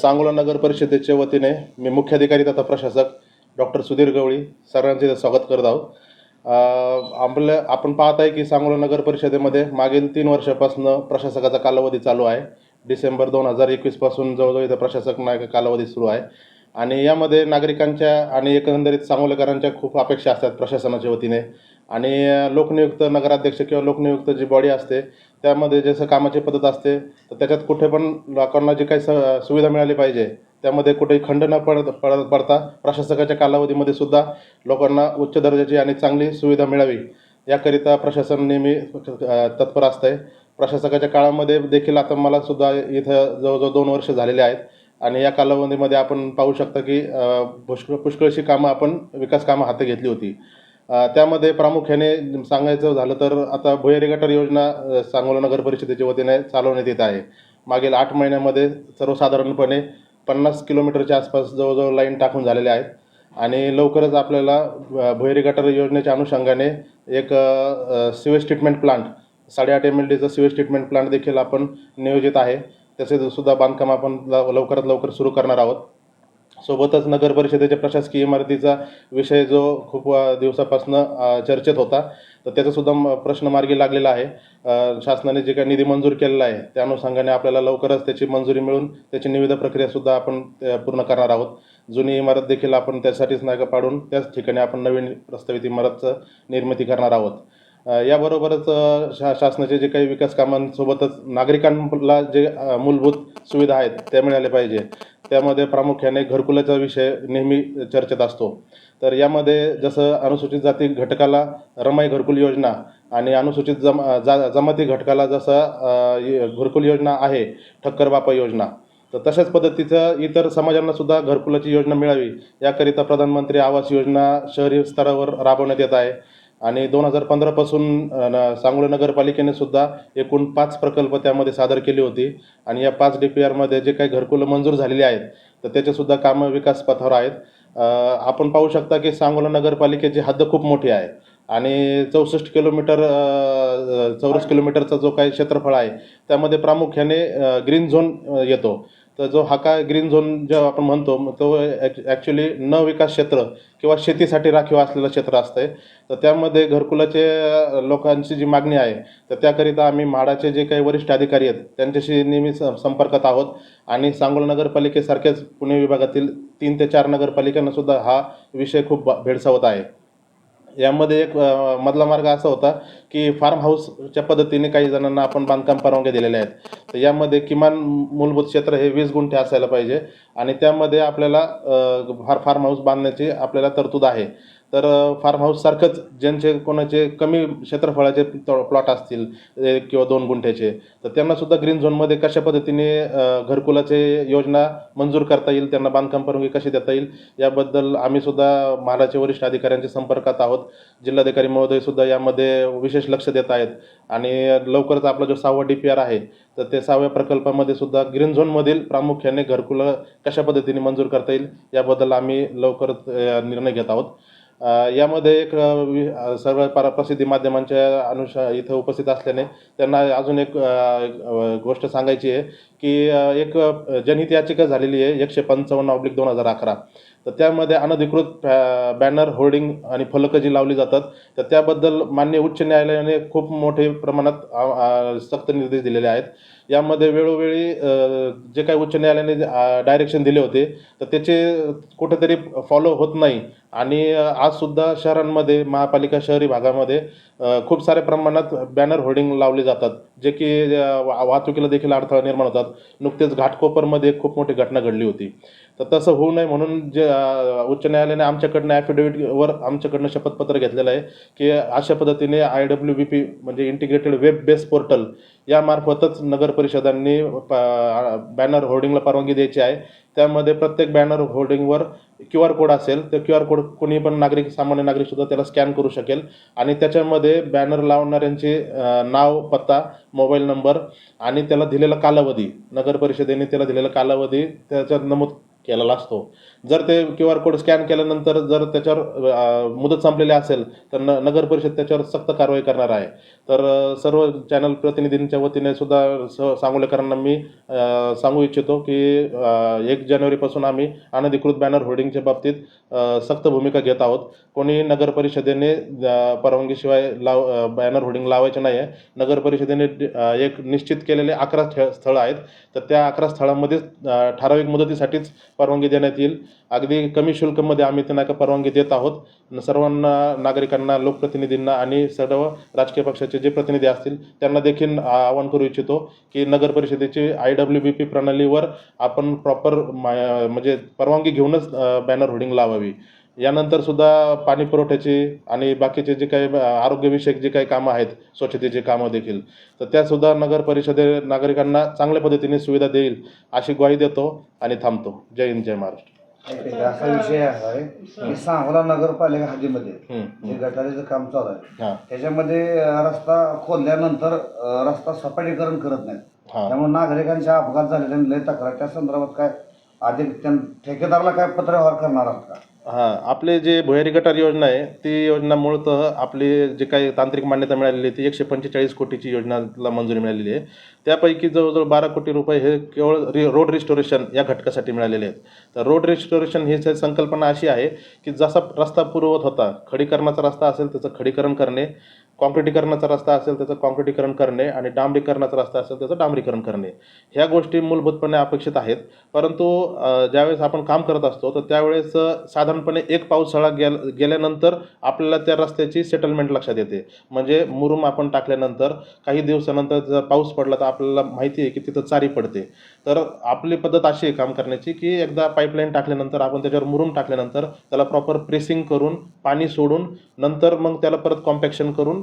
सांगोला नगर परिषदेच्या वतीने मी मुख्याधिकारी तथा प्रशासक डॉक्टर सुधीर गवळी सर्वांचे इथे स्वागत करत आहोत. आपलं आपण पाहत आहे की सांगोला नगर परिषदेमध्ये मागील तीन वर्षापासून प्रशासकाचा कालावधी चालू आहे. डिसेंबर दोन हजार एकवीसपासून जवळजवळ इथं प्रशासक नायक कालावधी सुरू आहे. आणि यामध्ये नागरिकांच्या आणि एकंदरीत सांगोलेकरांच्या खूप अपेक्षा असतात प्रशासनाच्या वतीने. आणि लोकनियुक्त नगराध्यक्ष किंवा लोकनियुक्त जी बॉडी असते त्यामध्ये जसं कामाची पद्धत असते तर त्याच्यात कुठे पण लोकांना जी काही स सुविधा मिळाली पाहिजे त्यामध्ये कुठेही खंड न पड पड पडता प्रशासकाच्या कालावधीमध्ये सुद्धा लोकांना उच्च दर्जाची आणि चांगली सुविधा मिळावी. याकरिता प्रशासन नेहमी तत्पर असतं आहे प्रशासकाच्या काळामध्ये देखील आता मला सुद्धा इथं जवळजवळ दोन वर्ष झालेले आहेत आणि या कालावधीमध्ये आपण पाहू शकता की पुष्कळ पुष्कळशी कामं आपण विकास कामं हाती घेतली होती. त्यामध्ये प्रामुख्याने सांगायचं झालं तर आता भुयारी गटार योजना सांगोला नगर परिषदेच्या वतीने चालवण्यात येत आहे. मागील आठ महिन्यामध्ये सर्वसाधारणपणे पन्नास किलोमीटरच्या आसपास जवळजवळ लाईन टाकून झालेल्या आहेत. आणि लवकरच आपल्याला भुयारी गटार योजनेच्या अनुषंगाने एक सिवेज ट्रीटमेंट प्लांट साडेआठ एम एल डीचं सिवेज ट्रीटमेंट प्लांट देखील आपण नियोजित आहे. तसेच सुद्धा बांधकाम आपण लव- लवकरात लवकर सुरू करणार आहोत. सोबतच नगर परिषदेच्या प्रशासकीय इमारतीचा विषय जो खूप दिवसापासून चर्चेत होता तर त्याचासुद्धा म- प्रश्न मार्गी लागलेला आहे. शासनाने जे काही निधी मंजूर केलेला आहे त्या अनुषंगाने आपल्याला लवकरच त्याची मंजुरी मिळून त्याची निविदा प्रक्रियासुद्धा आपण पूर्ण करणार आहोत. जुनी इमारत देखील आपण त्यासाठीच नाका पाडून त्याच ठिकाणी आपण नवीन प्रस्तावित इमारतचं निर्मिती करणार आहोत. याबरोबरच शा शासनाचे जे काही विकास कामांसोबतच नागरिकांना जे मूलभूत सुविधा आहेत त्या मिळाल्या पाहिजे. त्यामध्ये प्रामुख्याने घरकुलाचा विषय नेहमी चर्चेत असतो. तर यामध्ये जसं अनुसूचित जाती घटकाला रमाई घरकुल योजना आणि अनुसूचित जम जा जमाती घटकाला जसं घरकुल योजना आहे ठक्कर बापा योजना तर तशाच पद्धतीचं इतर समाजांना सुद्धा घरकुलाची योजना मिळावी याकरिता प्रधानमंत्री आवास योजना शहरी स्तरावर राबवण्यात येत आहे. आणि दोन हजार पंधरापासून सांगोला नगरपालिकेने सुद्धा एकूण पाच प्रकल्प त्यामध्ये सादर केली होती. आणि या पाच डी पी आरमध्ये जे काही घरकुलं मंजूर झालेली आहेत तर त्याचेसुद्धा कामं विकास पथावर आहेत. आपण पाहू शकता की सांगोला नगरपालिकेची हद्द खूप मोठी आहे. आणि चौसष्ट किलोमीटर चौरस किलोमीटरचा जो काही क्षेत्रफळ आहे त्यामध्ये प्रामुख्याने ग्रीन झोन येतो. तर जो हा काय ग्रीन झोन जेव्हा आपण म्हणतो मग तो ॲक्च्युली न विकास क्षेत्र किंवा शेतीसाठी राखीव असलेलं क्षेत्र असतं तर त्यामध्ये घरकुलाचे लोकांची जी मागणी आहे तर त्याकरिता आम्ही म्हाडाचे जे काही वरिष्ठ अधिकारी आहेत त्यांच्याशी नेहमी स- संपर्कात आहोत. आणि सांगोला नगरपालिकेसारख्याच पुणे विभागातील तीन ते चार नगरपालिकांनासुद्धा हा विषय खूप भेडसावत आहे. यामध्ये एक मधला मार्ग असा होता की फार्म हाऊसच्या पद्धतीने काही जणांना आपण बांधकाम परवानग्या दिलेल्या आहेत. तर यामध्ये किमान मूलभूत क्षेत्र हे वीस गुंठे असायला पाहिजे. आणि त्यामध्ये आपल्याला फार फार्म हाऊस बांधण्याची आपल्याला तरतूद आहे. तर फार्म हाऊससारखंच ज्यांचे कोणाचे कमी क्षेत्रफळाचे प्लॉट असतील एक किंवा दोन गुंठ्याचे तर त्यांनासुद्धा ग्रीन झोनमध्ये कशा पद्धतीने घरकुलाचे योजना मंजूर करता येईल त्यांना बांधकाम परवानगी कशी देता येईल याबद्दल आम्हीसुद्धा सुद्धा वरिष्ठ अधिकाऱ्यांच्या संपर्कात आहोत. जिल्हाधिकारी महोदयसुद्धा यामध्ये विशेष लक्ष देत आहेत. आणि लवकरच आपला जो सहावा डी पी आर आहे तर ते सहाव्या प्रकल्पामध्ये सुद्धा ग्रीन झोनमधील प्रामुख्याने घरकुलं कशा पद्धतीने मंजूर करता येईल याबद्दल आम्ही लवकरच निर्णय घेत आहोत. यामध्ये एक सर्व पार प्रसिद्धी माध्यमांच्या अनुषा इथं उपस्थित असल्याने त्यांना अजून एक गोष्ट सांगायची आहे की एक जनहित याचिका झालेली आहे एकशे पंचावन्न ऑब्लिक दोन हजार अकरा. तर त्यामध्ये अनधिकृत बॅनर होर्डिंग आणि फलकं जी लावली जातात तर त्याबद्दल मान्य उच्च न्यायालयाने खूप मोठे प्रमाणात सक्त निर्देश दिलेले आहेत. यामध्ये वेळोवेळी जे काही उच्च न्यायालयाने डायरेक्शन दिले होते तर त्याचे कुठेतरी फॉलो होत नाही. आणि आजसुद्धा शहरांमध्ये महापालिका शहरी भागामध्ये खूप साऱ्या प्रमाणात बॅनर होर्डिंग लावले जातात. जे की वा- वाहतुकीला देखील अडथळा निर्माण होतात. नुकतेच घाटकोपरमध्ये खूप मोठी घटना घडली होती. तर तसं होऊ नये म्हणून जे उच्च न्यायालयाने आमच्याकडनं ॲफिडेव्हिटवर आमच्याकडनं शपथपत्र घेतलेलं आहे की अशा पद्धतीने आय डब्ल्यू बी पी म्हणजे इंटिग्रेटेड वेब बेस पोर्टल यामार्फतच नगर परिषदांनी बॅनर होर्डिंगला परवानगी द्यायची आहे. त्यामध्ये प्रत्येक बॅनर होर्डिंगवर क्यू आर कोड असेल तर क्यू आर कोड कोणी पण नागरिक सामान्य नागरिकसुद्धा त्याला स्कॅन करू शकेल. आणि त्याच्यामध्ये बॅनर लावणाऱ्यांचे नाव पत्ता मोबाईल नंबर आणि त्याला दिलेला कालावधी नगर परिषदेने त्याला दिलेला कालावधी त्याच्यात नमूद केलेला असतो. जर ते क्यू आर कोड स्कॅन केल्यानंतर जर त्याच्यावर मुदत संपलेली असेल तर न नगर परिषद त्याच्यावर सक्त कारवाई करणार आहे. तर सर्व चॅनल प्रतिनिधींच्या वतीने सुद्धा स सांगोलेकरांना मी सांगू इच्छितो की एक जानेवारीपासून आम्ही अनधिकृत बॅनर होर्डिंगच्या बाबतीत सक्त भूमिका घेत आहोत. कोणी नगर परिषदेने परवानगीशिवाय लाव बॅनर होर्डिंग लावायचे नाही आहे नगर परिषदेने एक निश्चित केलेले अकरा स्थळ आहेत. तर त्या अकरा स्थळांमध्येच ठराविक मुदतीसाठीच परवानगी देण्यात येईल. अगदी कमी शुल्कमध्ये आम्ही त्यांना का परवानगी देत आहोत. सर्वांना नागरिकांना लोकप्रतिनिधींना आणि सर्व राजकीय पक्षाचे जे प्रतिनिधी असतील त्यांना देखील आवाहन करू इच्छितो की नगर परिषदेची आय डब्ल्यू बी पी प्रणालीवर आपण प्रॉपर म्हणजे परवानगी घेऊनच बॅनर होर्डिंग लावावी. यानंतर सुद्धा पाणी पुरवठ्याची आणि बाकीचे जे काही आरोग्यविषयक जे काही कामं आहेत स्वच्छतेची कामं देखील तर त्यासुद्धा नगर परिषदे नागरिकांना चांगल्या पद्धतीने सुविधा देईल अशी ग्वाही देतो आणि थांबतो. जय हिंद जय महाराष्ट्र. असा विषय आहे की सांगोला नगरपालिका हद्दीमध्ये जे गटारीचं काम चालू आहे त्याच्यामध्ये रस्ता खोदल्यानंतर रस्ता सपाटीकरण करत नाहीत. हां. त्यामुळे नागरिकांचे अपघात झालेले आणि लय तक्रार त्या संदर्भात काय आधी त्यां ठेकेदाराला काय पत्रव्यवहार करणार आहात का? हां आपले जे भुयारी गटार योजना आहे ती योजना मूळतः आपली जे काही तांत्रिक मान्यता मिळालेली आहे ती एकशे पंचेचाळीस कोटीची योजनाला मंजुरी मिळालेली आहे. त्यापैकी जवळजवळ बारा कोटी रुपये हे केवळ रि रोड रिस्टोरेशन या घटकासाठी मिळालेले आहेत. तर रोड रिस्टोरेशन ही संकल्पना अशी आहे की जसा रस्ता पुरवत होता खडीकरणाचा रस्ता असेल त्याचं खडीकरण करणे कॉन्क्रिटीकरणाचा रस्ता असेल त्याचं कॉन्क्रिटीकरण करणे आणि डांबरीकरणाचा रस्ता असेल त्याचं डांबरीकरण करणे. ह्या गोष्टी मूलभूतपणे अपेक्षित आहेत. परंतु ज्यावेळेस आपण काम करत असतो तर त्यावेळेस साधारणपणे एक पावसाळा गेल गेल्यानंतर आपल्याला त्या रस्त्याची सेटलमेंट लक्षात येते. म्हणजे मुरुम आपण टाकल्यानंतर काही दिवसानंतर जर पाऊस पडला तर आपल्याला माहिती आहे की तिथं चारी पडते. तर आपली पद्धत अशी आहे काम करण्याची की एकदा पाईपलाईन टाकल्यानंतर आपण त्याच्यावर मुरुम टाकल्यानंतर त्याला प्रॉपर प्रेसिंग करून पाणी सोडून नंतर मग त्याला परत कॉम्पॅक्शन करून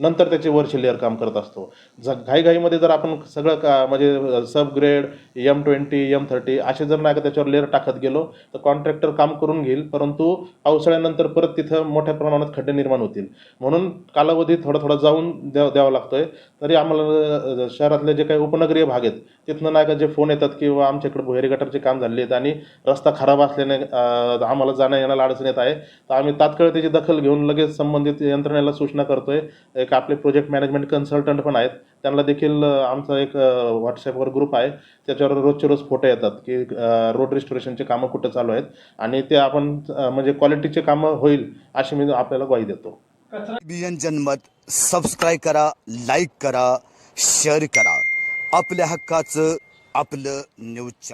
नंतर त्याचे वरचे लेअर काम करत असतो. ज घाईघाईमध्ये जर आपण सगळं का म्हणजे sub grade M twenty M thirty असे जर नाही का त्याच्यावर लेअर टाकत गेलो तर कॉन्ट्रॅक्टर काम करून घेईल परंतु पावसाळ्यानंतर परत तिथं मोठ्या प्रमाणात खड्डे निर्माण होतील. म्हणून कालावधी थोडा थोडा जाऊन द्या द्यावा लागतो आहे तरी आम्हाला शहरातले जे काही उपनगरीय भाग आहेत तिथनं नाही का जे फोन येतात किंवा आमच्याकडे भुहेरी गटारचे काम झाले आहेत आणि रस्ता खराब असल्याने आम्हाला जाण्या येण्याला अडचण येत आहे तर आम्ही तात्काळ त्याची दखल घेऊन लगेच संबंधित यंत्रणेला सूचना करतोय. एक आपले प्रोजेक्ट मॅनेजमेंट कन्सल्टंट पण आहेत. त्यांना देखील आमचा एक व्हॉट्सॲपवर ग्रुप आहे. त्याच्यावर रोजचे रोज फोटो येतात की रोड रिस्टोरेशनचे कामं कुठं चालू आहेत. आणि ते आपण म्हणजे क्वालिटीचे कामं होईल अशी मी आपल्याला ग्वाही देतो. बियन जनमत सबस्क्राईब करा लाईक करा शेअर करा. आपल्या हक्काचं आपलं न्यूज